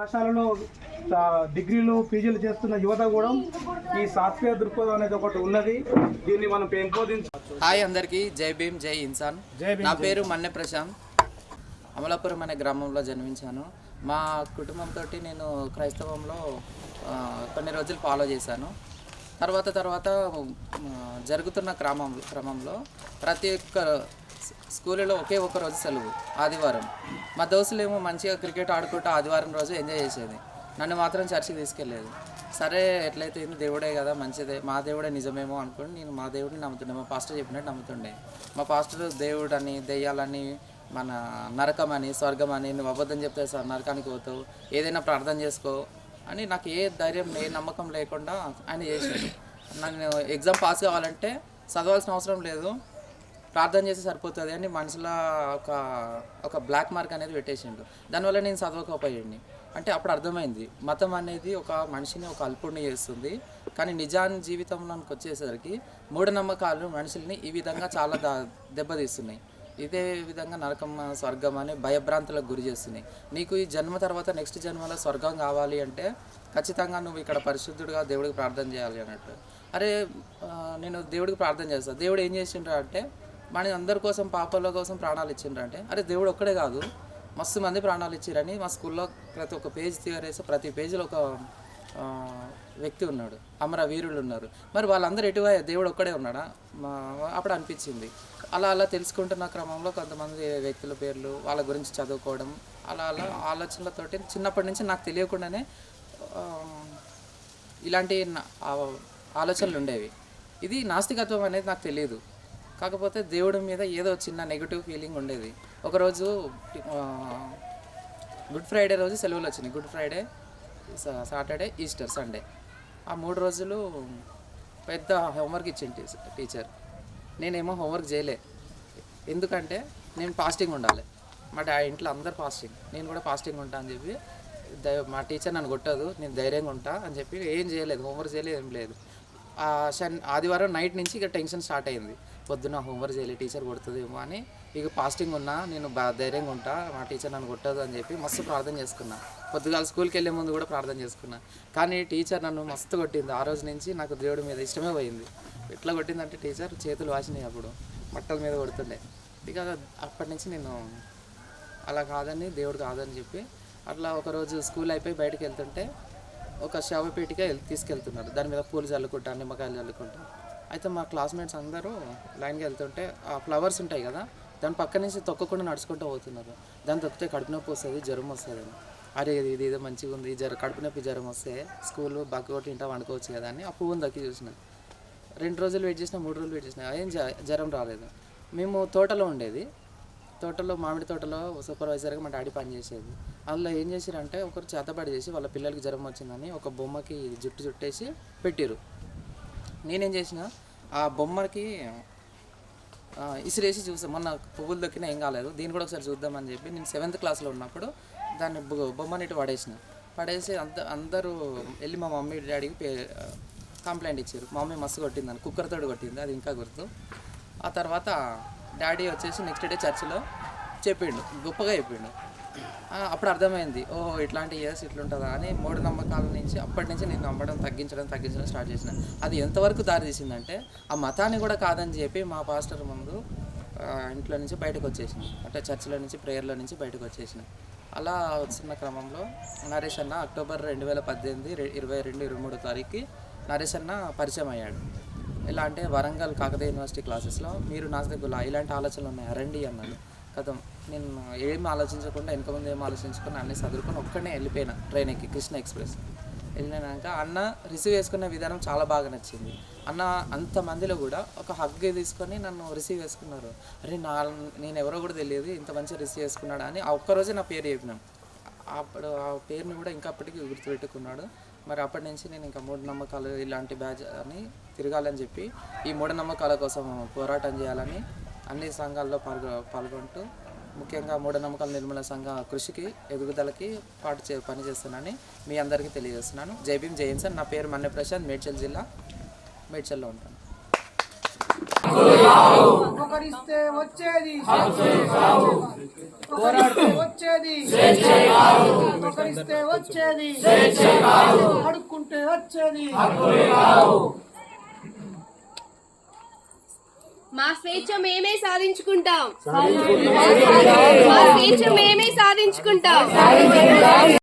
కళాశాలలో డిగ్రీలు పీజీలు చేస్తున్న యువత కూడా ఈ సాఫ్ట్వేర్ దృక్పథం అనేది ఒకటి ఉన్నది. దీన్ని మనం పెంపొందించ హాయ్ అందరికీ. జై భీమ్ జై ఇన్సాన్. నా పేరు మన్నె ప్రశాంత్. అమలాపురం అనే గ్రామంలో జన్మించాను. మా కుటుంబంతో నేను క్రైస్తవంలో కొన్ని రోజులు ఫాలో చేశాను. తర్వాత తర్వాత జరుగుతున్న క్రమంలో క్రమంలో ప్రతి ఒక్క స్కూల్లో ఒకే ఒక్క రోజు సెలవు ఆదివారం. మా దోస్తులేమో మంచిగా క్రికెట్ ఆడుకుంటూ ఆదివారం రోజు ఎంజాయ్ చేసేది. నన్ను మాత్రం చర్చికి తీసుకెళ్ళలేదు సరే ఎట్లయితే దేవుడే కదా మంచిదే. మా దేవుడే నిజమేమో అనుకుని నేను మా దేవుడిని నమ్ముతుండే. మా పాస్టర్ చెప్పినట్టు నమ్ముతుండే. మా పాస్టర్ దేవుడు అని దెయ్యాలని మన నరకం అని స్వర్గం అని నువ్వు అబద్ధం చెప్తే సార్ నరకానికి పోతావు. ఏదైనా ప్రార్థన చేసుకో అని నాకు ఏ ధైర్యం ఏ నమ్మకం లేకుండా ఆయన చేశాడు. నన్ను ఎగ్జామ్ పాస్ కావాలంటే చదవాల్సిన అవసరం లేదు. ప్రార్థన చేస్తే సరిపోతుంది అని మనసులో ఒక ఒక బ్లాక్ మార్క్ అనేది పెట్టేసిండు. దానివల్ల నేను చదవకపోయాడిని అంటే అప్పుడు అర్థమైంది. మతం అనేది ఒక మనిషిని ఒక అల్పుడిని చేస్తుంది. కానీ నిజాన్ని జీవితంలోకి వచ్చేసరికి మూఢనమ్మకాలు మనుషుల్ని ఈ విధంగా చాలా దా దెబ్బతీస్తున్నాయి. ఇదే విధంగా నరకం స్వర్గం అనే భయభ్రాంతులకు గురి చేస్తున్నాయి. నీకు ఈ జన్మ తర్వాత నెక్స్ట్ జన్మలో స్వర్గం కావాలి అంటే ఖచ్చితంగా నువ్వు ఇక్కడ పరిశుద్ధుడిగా దేవుడికి ప్రార్థన చేయాలి అన్నట్టు. అరే నేను దేవుడికి ప్రార్థన చేస్తాను దేవుడు ఏం చేసిండ్రా అంటే మన అందరి కోసం పాపల కోసం ప్రాణాలు ఇచ్చిండ్రు అంటే అరే దేవుడు ఒక్కడే కాదు. మస్తు మంది ప్రాణాలు ఇచ్చారని మా స్కూల్లో ప్రతి ఒక్క పేజ్ తీరేసి ప్రతి పేజీలో ఒక వ్యక్తి ఉన్నాడు. అమర వీరులు ఉన్నారు. మరి వాళ్ళందరూ ఎటువై దేవుడు ఒక్కడే ఉన్నాడా? అప్పుడు అనిపించింది. అలా అలా తెలుసుకుంటున్న క్రమంలో కొంతమంది వ్యక్తుల పేర్లు వాళ్ళ గురించి చదువుకోవడం అలా అలా ఆలోచనలతోటి చిన్నప్పటి నుంచి నాకు తెలియకుండానే ఇలాంటి ఆలోచనలు ఉండేవి. ఇది నాస్తికత్వం అనేది నాకు తెలియదు. కాకపోతే దేవుడి మీద ఏదో చిన్న నెగిటివ్ ఫీలింగ్ ఉండేది. ఒకరోజు గుడ్ ఫ్రైడే రోజు సెలవులు వచ్చినాయి. Good Friday Saturday Easter Sunday ఆ మూడు రోజులు పెద్ద హోంవర్క్ ఇచ్చింది టీచర్. నేనేమో హోంవర్క్ చేయలే. ఎందుకంటే నేను ఫాస్టింగ్ ఉండాలి. మా డా ఇంట్లో అందరు ఫాస్టింగ్ నేను కూడా ఫాస్టింగ్ ఉంటా అని చెప్పి ధై- మా టీచర్ నన్ను కొట్టదు నేను ధైర్యంగా ఉంటా అని చెప్పి ఏం చేయలేదు. హోంవర్క్ చేయలేదు ఏం లేదు. ఆ ఆదివారం నైట్ నుంచి ఇక టెన్షన్ స్టార్ట్ అయింది. పొద్దున్న హోంవర్క్ చేయలేదు టీచర్ కొడుతుందేమో అని. ఇక ఫాస్టింగ్ ఉన్నా నేను బా ధైర్యంగా ఉంటా మా టీచర్ నన్ను కొట్టదు అని చెప్పి మస్తు ప్రార్థన చేసుకున్నా. పొద్దుగాల స్కూల్కి వెళ్ళే ముందు కూడా ప్రార్థన చేసుకున్నా. కానీ టీచర్ నన్ను మస్తు కొట్టింది. ఆ రోజు నుంచి నాకు దేవుడి మీద ఇష్టమే పోయింది. ఎట్లా కొట్టిందంటే టీచర్ చేతులు వాసినాయి అప్పుడు. బట్టల మీద కొడుతుండే. ఇక అప్పటి నుంచి నేను అలా కాదని దేవుడు కాదని చెప్పి అట్లా ఒకరోజు స్కూల్ అయిపోయి బయటకు వెళ్తుంటే ఒక శవపేటిక తీసుకెళ్తున్నారు. దాని మీద పూలు చల్లుకుంటా నిమ్మకాయలు చల్లుకుంటా. అయితే మా క్లాస్మేట్స్ అందరూ లైన్కి వెళ్తుంటే ఆ ఫ్లవర్స్ ఉంటాయి కదా దాని పక్క నుంచి తొక్కకుండా నడుచుకుంటూ పోతున్నారు. దాన్ని తొక్కితే కడుపు నొప్పి వస్తుంది జ్వరం వస్తుంది అని. అరే ఇది ఇది ఏదో మంచిగా ఉంది జ్వరం కడుపు నొప్పి జ్వరం వస్తే స్కూల్ బక్క కొట్టి ఇంటా వండుకోవచ్చు కదా అని ఆ పువ్వుని దక్కి చూసిన. రెండు రోజులు వెయిట్ చేసిన మూడు రోజులు వెయిట్ చేసిన ఏం జ్వరం రాలేదు. మేము తోటలో ఉండేది. తోటలో మామిడి తోటలో సూపర్వైజర్గా మా డాడీ పనిచేసేది. అందులో ఏం చేశారంటే ఒకరు చేతబడి చేసి వాళ్ళ పిల్లలకి జ్వరం వచ్చిందని ఒక బొమ్మకి జుట్టు చుట్టేసి పెట్టిరు నేనేం చేసిన ఆ బొమ్మకి ఇసిరేసి చూసాం. మొన్న పువ్వులు దొక్కినా ఏం కాలేదు. దీన్ని కూడా ఒకసారి చూద్దామని చెప్పి నేను సెవెంత్ క్లాస్లో ఉన్నప్పుడు దాన్ని బొ- బొమ్మని ఇటు పడేసిన. పడేసి అంత అందరూ వెళ్ళి మా మమ్మీ డాడీకి పే కంప్లైంట్ ఇచ్చారు. మా మమ్మీ మస్తు కొట్టిందని కుక్కర్తో కొట్టింది. అది ఇంకా గుర్తు. ఆ తర్వాత డాడీ వచ్చేసి నెక్స్ట్ డే చర్చిలో చెప్పిండు గొప్పగా చెప్పిండు. అప్పుడు అర్థమైంది ఓహో ఇట్లాంటి ఇయర్స్ ఇట్లుంటుందా అని మూఢ నమ్మకాల నుంచి అప్పటి నుంచి నేను నమ్మడం తగ్గించడం తగ్గించడం స్టార్ట్ చేసిన. అది ఎంతవరకు దారి తీసిందంటే ఆ మతాన్ని కూడా కాదని చెప్పి మా పాస్టర్ ముందు ఇంట్లో నుంచి బయటకు వచ్చేసింది. అంటే చర్చిలో నుంచి ప్రేయర్లో నుంచి బయటకు వచ్చేసిన. అలా వస్తున్న క్రమంలో నరేష్ అన్న అక్టోబర్ రెండు వేల పద్దెనిమిది ఇరవై రెండు ఇరవై మూడు తారీఖుకి నరేష్ అన్న పరిచయం అయ్యాడు. ఎలా అంటే వరంగల్ కాకతీయ యూనివర్సిటీ క్లాసెస్లో మీరు నాస్తికులా ఇలాంటి ఆలోచనలు ఉన్నాయి? రండి అన్నాను కథం. నేను ఏం ఆలోచించకుండా వెనక ముందు ఏం ఆలోచించకుండా అన్ని చదువుకొని ఒక్కడనే వెళ్ళిపోయినా ట్రైన్ ఎక్కి కృష్ణ ఎక్స్ప్రెస్. వెళ్ళినాక అన్న రిసీవ్ చేసుకునే విధానం చాలా బాగా నచ్చింది. అన్న అంతమందిలో కూడా ఒక హగ్ తీసుకొని నన్ను రిసీవ్ చేసుకున్నారు. అరే నా నేను ఎవరో కూడా తెలియదు ఇంత మంచిగా రిసీవ్ చేసుకున్నాడు అని ఆ ఒక్కరోజే నా పేరు చెప్పినాను అప్పుడు ఆ పేరుని కూడా ఇంకా అప్పటికి గుర్తుపెట్టుకున్నాడు. మరి అప్పటి నుంచి నేను ఇంకా మూఢనమ్మకాలు ఇలాంటి బ్యాచ్ అని తిరగాలని చెప్పి ఈ మూఢనమ్మకాల కోసం పోరాటం చేయాలని అన్ని సంఘాల్లో పాల్గొ పాల్గొంటూ ముఖ్యంగా మూఢనమ్మకాల నిర్మూలన సంఘ కృషికి ఎదుగుదలకి పాటు చే పనిచేస్తున్నానని మీ అందరికీ తెలియజేస్తున్నాను. జై భీమ్ జై సార్. నా పేరు మన్నె ప్రశాంత్ మేడ్చల్ జిల్లా మేడ్చల్లో ఉంటాను. ఒకరిస్తే వచ్చేది పోరాడితే వచ్చేది వచ్చేది అడుక్కుంటే వచ్చేది మా స్వేచ్ఛ మేమే సాధించుకుంటాం. మా స్వేచ్ఛ మేమే సాధించుకుంటాం.